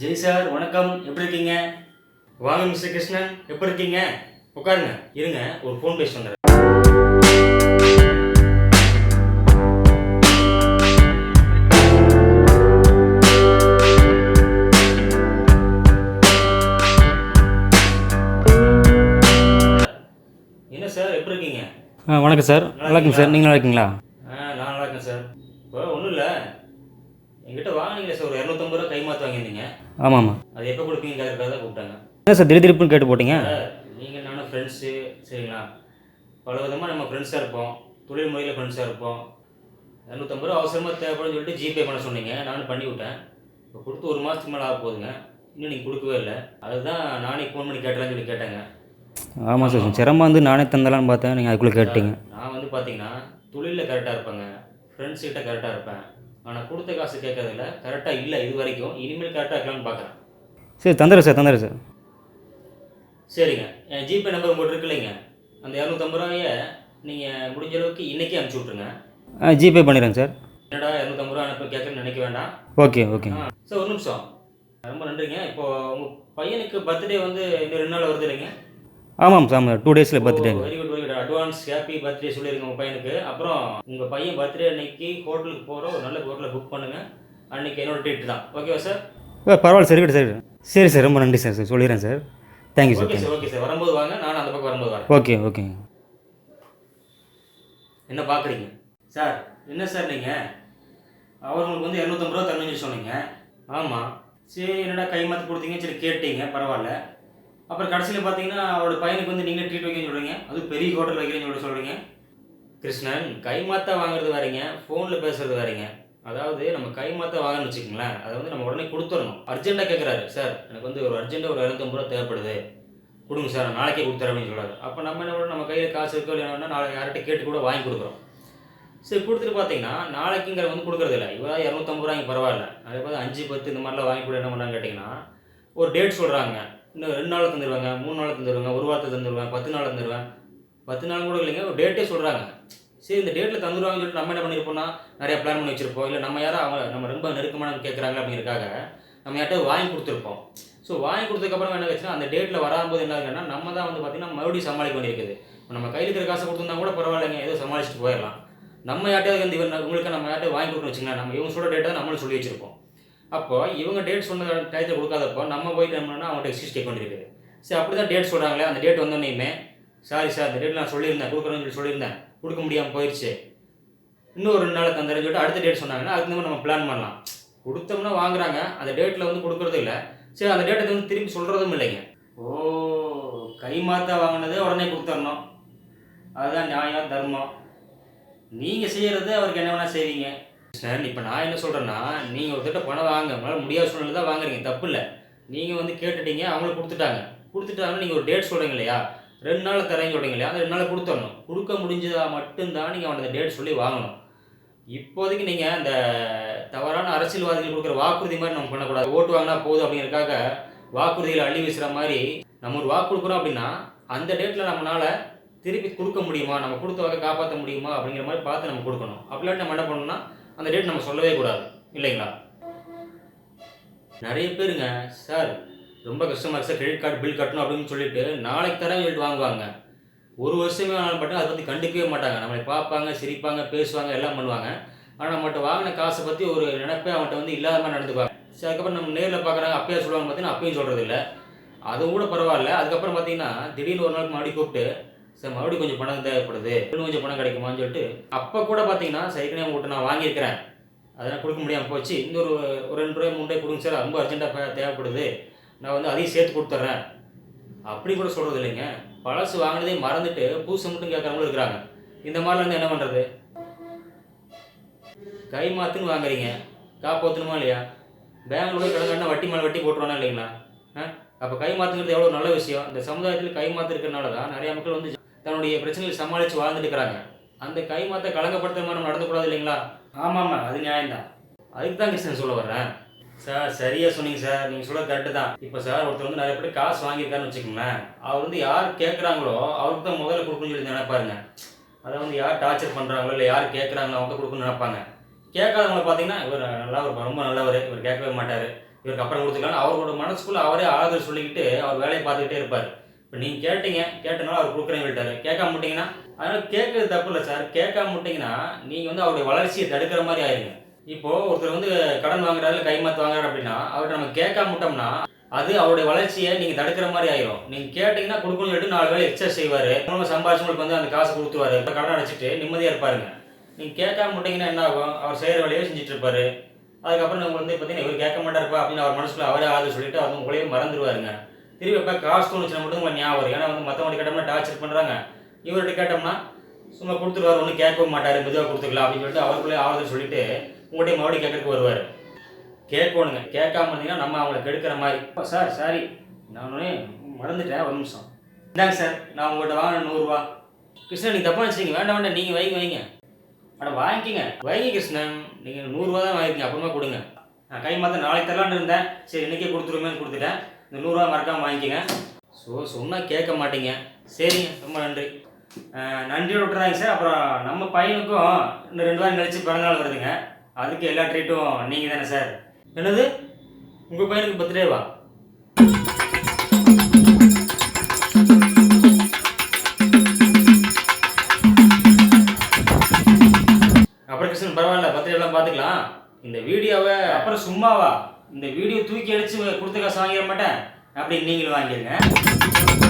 Jai sir வணக்கம். எப்படி இருக்கீங்க? வாங்க மிஸ்டர் கிருஷ்ணன். எப்படி இருக்கீங்க? உட்காருங்க. இருங்க ஒரு ஃபோன் பேசி வந்துடுறேன். என்ன சார் எப்படி இருக்கீங்க? ஆ வணக்கம் சார். நல்லா இருக்குங்க சார். நீங்கள் நல்லா இருக்கீங்களா? ஆ நான் நல்லா இருக்கேன் சார். இப்போ ஒன்றும் இல்லை. என்கிட்ட வாங்கினீங்களே சார் ஒரு இரநூத்தம்பது ரூபா கை மாற்று வாங்கியிருந்தீங்க. ஆமாம் ஆமாம் அது எப்போ கொடுப்பீங்க? கேட்கறதுக்காக தான் கூப்பிட்டாங்க. என்ன சார் திடீர் திருப்புன்னு கேட்டு போட்டீங்க? நீங்கள் நானும் ஃப்ரெண்ட்ஸு சரிங்களா? பல விதமாக நம்ம ஃப்ரெண்ட்ஸாக இருப்போம். தொழில் முறையில் ஃப்ரெண்ட்ஸாக இருப்போம். இரநூத்தம்பது ரூபா அவசரமாக தேவைப்படும்னு சொல்லிட்டு ஜிபே பண்ண சொன்னீங்க. நானும் பண்ணி விட்டேன். இப்போ கொடுத்து ஒரு மாதத்துக்கு மேலே ஆக போகுதுங்க. இன்னும் நீங்கள் கொடுக்கவே இல்லை. அதுதான் நானே ஃபோன் பண்ணி கேட்டலாம்னு சொல்லி கேட்டேங்க. ஆமாம் சார் சிரமம் வந்து நானே தந்தலான்னு பார்த்தேன். நீங்கள் அதுக்குள்ளே கேட்டீங்க நான் வந்து பார்த்தீங்கன்னா தொழிலில் கரெக்டாக இருப்பேங்க. ஃப்ரெண்ட்ஸ் கிட்ட கரெக்டாக இருப்பேன். ஆனால் கொடுத்த காசு கேட்கறதில்ல கரெக்டாக இல்லை இது வரைக்கும் இனிமேல் கரெக்டாக இருக்கலாம்னு பார்க்குறேன். சரி தந்துடுறேன் சார் தந்துடுறேன் சார். சரிங்க. என் ஜிபே நம்பர் உங்கள்கிட்ட இருக்கு இல்லைங்க? அந்த இரநூத்தம்பது ரூபாய நீங்கள் முடிஞ்ச அளவுக்கு இன்றைக்கி அனுப்பிச்சி விட்ருங்க ஆ ஜிபே பண்ணிடுறேங்க சார். என்னடா இரநூத்தம்பது ரூபா அனுப்ப கேட்கணும்னு நினைக்க வேண்டாம். ஓகே ஓகேங்க ஆ சார் ஒரு நிமிஷம். ரொம்ப நன்றிங்க. இப்போ உங்கள் பையனுக்கு பர்த்டே வந்து இன்னும் ரெண்டு நாள் வருது இல்லைங்க? ஆமாம் சார். ஆமாம் டூ டேஸில் பர்த்டேங்க very good advance happy birthday சொல்லிருங்க உங்கள் பையனுக்கு. அப்புறம் உங்கள் பையன் பர்த்டே அன்னைக்கு ஹோட்டலுக்கு போகிற ஒரு நல்ல ஹோட்டலை புக் பண்ணுங்க. அன்னைக்கு என்னோட ட்ரீட் தான். ஓகேவா சார் பரவாயில்ல சரி சரி சரி சார் ரொம்ப நன்றி சார் சார் சொல்லிடுறேன் sir thank you sir okay sir okay sir வரும்போது வாங்க. நான் அந்த பக்கம் வரும்போது வரேன். ஓகே ஓகேங்க என்ன பார்க்குறீங்க சார் என்ன சார் நீங்கள் அவங்களுக்கு வந்து இரநூத்தம்பது ரூபா தரணும்னு சொன்னீங்க. ஆமாம் சரி என்னடா கை மாற்றி கொடுத்தீங்க? சரி கேட்டீங்க. பரவாயில்ல. அப்புறம் கடைசியில் பார்த்தீங்கன்னா அவரோட பையனுக்கு வந்து நீங்களே ட்ரீட் வைக்கணும்னு சொல்கிறீங்க அது பெரிய ஹோட்டல் வைக்கிறேன்னு சொல்லிட்டு சொல்கிறீங்க கிருஷ்ணன் கைமாத்தா வாங்குறது வேறீங்க. ஃபோனில் பேசுறது வேறீங்க. அதாவது நம்ம கை மாத்தா வாங்கணும்னு வச்சுக்கோங்களேன். அதை வந்து நம்ம உடனே கொடுத்துடணும். அர்ஜென்ட்டாக கேட்குறாரு சார் எனக்கு வந்து ஒரு அர்ஜென்ட்டாக ஒரு இரநூத்தம்பது ரூபா தேவைப்படுது. கொடுங்க சார் நான் நாளைக்கே கொடுத்துறேன் அப்படின்னு சொல்கிறாரு அப்போ நம்ம என்ன நம்ம கையில் காசு இருக்கோ இல்லைன்னா நாளைக்கு யார்கிட்ட கேட்டு கூட வாங்கி கொடுக்குறோம். சரி கொடுத்துட்டு பார்த்தீங்கன்னா நாளைக்குங்கிற வந்து கொடுக்குறது இல்லை. இவ்வளோ இரநூத்தம்பது ரூபாய்க்கு பரவாயில்ல. அதே பார்த்து அஞ்சு பத்து இந்த மாதிரிலாம் வாங்கி கூட என்ன பண்ணுறாங்க கேட்டிங்கன்னா ஒரு டேட் சொல்கிறாங்க இன்னும் ரெண்டு நாள் தந்துடுவாங்க மூணு நாள் தந்துடுவாங்க ஒரு வாரத்தை தந்துடுவேன் பத்து நாள் தந்துடுவேன் பத்து நாள் கூட இல்லைங்க ஒரு டேட்டே சொல்கிறாங்க சரி இந்த டேட்டில் தந்துடுவாங்கன்னு சொல்லிட்டு நம்ம என்ன பண்ணியிருப்போம்னா நிறைய பிளான் பண்ணி வச்சுருப்போம். இல்லை நம்ம யாரும் அவங்க நம்ம ரொம்ப நெருக்கமான கேட்குறாங்க அப்படிங்கிறக்காக நம்ம யார்கிட்ட வாங்கி கொடுத்துருப்போம். ஸோ வாங்கி கொடுத்ததுக்கப்புறம் என்ன வச்சுன்னா அந்த டேட்டில் வராம்போது என்ன ஆகுதுன்னா நம்ம தான் வந்து பார்த்திங்கன்னா மறுபடியும் சமாளிக்க வேண்டியிருக்குது. இப்போ நம்ம கையில் இருக்கிற காசை கொடுத்துருந்தா கூட பரவாயில்லைங்க ஏதோ சமாளிச்சுட்டு போயிடலாம். நம்ம யார்ட்டையாவது வந்து இவன் உங்களுக்கு நம்ம யார்ட்ட வாங்கி கொடுக்கணும் வச்சுங்களேன் நம்ம இவங்க சொல்கிற டேட்டை நம்மளும் சொல்லி வச்சுருப்போம். அப்போ இவங்க டேட் சொன்ன டயத்தை கொடுக்காதப்போ நம்ம போயிட்டு என்ன அவங்கள்ட்ட எக்ஸ்கியூஸ் கேட்க சரி அப்படி தான் டேட் சொல்கிறாங்களே அந்த டேட் வந்தோடனேயுமே சாரி சார் அந்த டேட் நான் சொல்லியிருந்தேன் கொடுக்குறேன்னு சொல்லி சொல்லியிருந்தேன். கொடுக்க முடியாமல் போயிடுச்சு இன்னும் ஒரு ரெண்டு நாள் தந்துறேன்னு சொல்லிட்டு அடுத்த டேட் சொன்னாங்கன்னா அதுக்கு நம்ம பிளான் பண்ணலாம். கொடுத்தோம்னா வாங்குறாங்க அந்த டேட்டில் வந்து கொடுக்குறது இல்லை. சரி அந்த டேட்டை வந்து திருப்பி சொல்கிறதும் இல்லைங்க. ஓ கை மாத்தா வாங்கினதே உடனே கொடுத்துடணும் அதுதான் நியாயம் தர்மம். நீங்கள் செய்கிறது அவருக்கு என்ன வேணால் செய்வீங்க. சார் இப்போ நான் என்ன சொல்கிறேன்னா நீங்கள் ஒருத்தட்ட பணம் வாங்க உங்களால் முடியாத சூழ்நிலை தான் வாங்குறீங்க தப்பு இல்லை. நீங்கள் வந்து கேட்டுட்டீங்க அவங்களுக்கு கொடுத்துட்டாங்க. கொடுத்துட்டாங்கன்னா நீங்கள் ஒரு டேட் சொல்கிறீங்க இல்லையா? ரெண்டு நாள் தரேன்னு சொல்கிறீங்க இல்லையா? அந்த ரெண்டு நாள் கொடுத்துடணும். கொடுக்க முடிஞ்சதா மட்டும்தான் நீங்கள் அவனை அந்த டேட் சொல்லி வாங்கணும். இப்போதைக்கு நீங்கள் அந்த தவறான அரசியல்வாதிகள் கொடுக்குற வாக்குறுதி மாதிரி நம்ம பண்ணக்கூடாது. ஓட்டு வாங்கினா போதும் அப்படிங்கிறதுக்காக வாக்குறுதிகளை அள்ளி வீசுகிற மாதிரி நம்ம ஒரு வாக்கு கொடுக்குறோம் அப்படின்னா அந்த டேட்டில் நம்மளால் திருப்பி கொடுக்க முடியுமா? நம்ம கொடுத்த வகை காப்பாற்ற முடியுமா? அப்படிங்கிற மாதிரி பார்த்து நம்ம கொடுக்கணும். அப்படிலாம் நம்ம என்ன பண்ணணும்னா அந்த டேட் நம்ம சொல்லவே கூடாது இல்லைங்களா? நிறைய பேருங்க சார் ரொம்ப கஷ்டமாக இருக்கு சார் கிரெடிட் கார்டு பில் கட்டணும் அப்படின்னு சொல்லிட்டு நாளைக்கு தரேன் சொல்லிட்டு வாங்குவாங்க. ஒரு வருஷமே ஆனாலும் மட்டும் அதை பற்றி கண்டுக்கவே மாட்டாங்க. நம்மளை பார்ப்பாங்க சிரிப்பாங்க பேசுவாங்க எல்லாம் பண்ணுவாங்க. ஆனால் நம்மகிட்ட வாங்கின காசை பற்றி ஒரு நினைப்பே அவன்கிட்ட வந்து இல்லாத மாதிரி நடந்துக்குவாங்க. சரி அதுக்கப்புறம் நம்ம நேரில் பார்க்குறாங்க அப்பயே சொல்லுவாங்க பார்த்தீங்கன்னா அப்பயும் சொல்கிறது இல்லை அது கூட பரவாயில்ல. அதுக்கப்புறம் பார்த்தீங்கன்னா திடீர்னு ஒரு நாளுக்கு மறுபடியும் கூப்பிட்டு சார் மறுபடியும் கொஞ்சம் பணம் தேவைப்படுது. இன்னும் கொஞ்சம் பணம் கிடைக்குமான்னு சொல்லிட்டு அப்போ கூட பார்த்தீங்கன்னா சைக்கிளே உங்கள்கிட்ட நான் வாங்கியிருக்கிறேன். அதெல்லாம் கொடுக்க முடியாமல் போச்சு. இந்த ஒரு ரெண்டு ரூபாய் மூணு ரூபாய் கொடுங்க சார் ரொம்ப அர்ஜென்ட்டாக தேவைப்படுது. நான் வந்து அதையும் சேர்த்து கொடுத்துட்றேன். அப்படி கூட சொல்கிறது இல்லைங்க. பழசு வாங்கினதே மறந்துட்டு புதுசு மட்டும் கேட்குறவங்களும் இருக்கிறாங்க. இந்த மாதிரிலாம் இருந்து என்ன பண்ணுறது கை மாற்றுன்னு வாங்குறீங்க. காப்பாற்றணுமா இல்லையா? பேங்க்ல போய் கிடக்காட்டினா வட்டி மேலே வட்டி போட்டுருவானா இல்லைங்களா? ஆ? அப்போ கை மாற்றுங்கிறது எவ்வளோ நல்ல விஷயம். இந்த சமுதாயத்தில் கை மாற்றிருக்கிறனால இருக்கிறனால தான் நிறையா மக்கள் வந்து தன்னுடைய பிரச்சனைகளை சமாளித்து வாழ்ந்துட்டு இருக்கிறாங்க அந்த கை மாத்த கலங்கப்படுத்துற மாதிரி நம்ம நடந்துக்கூடாது இல்லைங்களா? ஆமாம்மா அது நியாயம்தான். அதுக்கு தான் கிருஷ்ணன் சொல்ல வர்றேன் சார் சரியா சொன்னீங்க சார். நீங்கள் சொல்ல கரெக்டு தான். இப்போ சார் ஒருத்தர் வந்து நிறைய பேர் காசு வாங்கியிருக்காருன்னு வச்சுக்கோங்களேன். அவர் வந்து யார் கேட்குறாங்களோ அவருக்கு தான் முதல்ல கொடுக்கணும்னு சொல்லி நினைப்பாருங்க. அதை வந்து யார் டார்ச்சர் பண்ணுறாங்களோ இல்லை யார் கேட்குறாங்களோ அவங்க கொடுக்கணும்னு நினைப்பாங்க. கேட்காதவங்கள பார்த்தீங்கன்னா இவர் நல்லா ஒரு ரொம்ப நல்லவர். இவர் கேட்கவே மாட்டார். இவருக்கு அப்புறம் கொடுத்துக்கலாம் அவரோட மனசுக்குள்ள அவரே ஆறுதல் சொல்லிக்கிட்டு அவர் வேலையை பார்த்துக்கிட்டே இருப்பார். இப்போ நீங்கள் கேட்டீங்க கேட்டனால அவர் கொடுக்குறேன்னு சொல்லிட்டாரு. கேட்காம விட்டீங்கன்னா அதனால் கேட்கறது தப்பு இல்லை சார். கேட்காம விட்டீங்கன்னா நீங்கள் வந்து அவருடைய வளர்ச்சியை தடுக்கிற மாதிரி ஆயிருங்க. இப்போது ஒருத்தர் வந்து கடன் வாங்குறாரு கைமாத்து வாங்குறாரு அப்படின்னா அவர்கிட்ட நம்ம கேட்காம விட்டோம்னா அது அவருடைய வளர்ச்சியை நீங்கள் தடுக்கிற மாதிரி ஆயிரும். நீங்கள் கேட்டிங்கன்னா கொடுக்கணும்னு சொல்லிட்டு நாலு வேலை எக்ஸ்ட்ரா செய்வார். நம்ம சம்பாதிச்சு உங்களுக்கு வந்து அந்த காசு கொடுத்துருவாரு. இப்போ கடன் அடைச்சிட்டு நிம்மதியாக இருப்பாருங்க. நீங்கள் கேட்காம விட்டீங்கன்னா என்ன ஆகும்? அவர் செய்கிற வேலையே செஞ்சுட்டு இருப்பாரு. அதுக்கப்புறம் நம்ம வந்து பார்த்தீங்கன்னா இவர் கேட்க மாட்டாருப்பா அப்படின்னு அவர் மனசுக்குள்ள அவரே ஆகுது சொல்லிட்டு அவங்க உங்களையும் மறந்துடுவாருங்க திருப்பி எப்போ காசு தோணுச்சுன்னா மட்டும் உங்களை ஞாபகம் வரும். ஏன்னா வந்து மற்றவங்க கேட்டோம்னா டார்ச்சர் பண்ணுறாங்க இவர்கிட்ட கேட்டோம்னா சும்மா கொடுத்துருவாரு ஒன்றும் கேட்கவும் மாட்டார் மெதுவாக கொடுத்துக்கலாம் அப்படின்னு சொல்லிட்டு அவருக்குள்ளே ஆறுதல் சொல்லிட்டு உங்கள்கிட்ட மறுபடியும் கேட்கறதுக்கு வருவார். கேட்கணுங்க. கேட்காம இருந்தீங்கன்னா நம்ம அவங்கள கெடுக்கிற மாதிரி. Sir sorry. நான் ஒண்ணு மறந்துட்டேன் ஒரு நிமிஷம். இந்தாங்க சார் நான் உங்கள்கிட்ட வாங்கின நூறுரூவா. கிருஷ்ணன் நீங்கள் தப்பாக வச்சுக்கிங்க வேண்டாம் வேண்டாம். நீங்கள் வைங்க வைங்க. அட வாங்கிக்கிங்க. வைங்க கிருஷ்ணன். நீங்கள் நூறுரூவா தான் வாங்கிக்கிங்க அப்புறமா கொடுங்க. நான் கை மாற்ற நாளைக்கு தரலான்னு இருந்தேன். சரி இன்றைக்கே கொடுத்துருவேன்னு கொடுத்துட்டேன். இந்த நூறுரூவா மறக்காமல் வாங்கிக்கங்க. ஸோ சொன்னால் கேட்க மாட்டீங்க. சரிங்க ரொம்ப நன்றி. அஹ், நன்றியோட விட்டுறாங்க சார். அப்புறம் நம்ம பையனுக்கும் இன்னும் ரெண்டு வாரம் கழிச்சு பிறந்தநாள் வருதுங்க. அதுக்கு எல்லா ட்ரீட்டும் நீங்கள் தானே சார். என்னது? உங்கள் பையனுக்கு பர்த்டேவா அப்புறம் கிருஷ்ணன் பரவாயில்ல. பர்த்டேலாம் பார்த்துக்கலாம். இந்த வீடியோவை அப்புறம் சும்மாவா? இந்த வீடியோ தூக்கி அடிச்சு கொடுத்த காசு வாங்கிட மாட்டேன். அப்படி நீங்களும் வாங்கிடுங்க.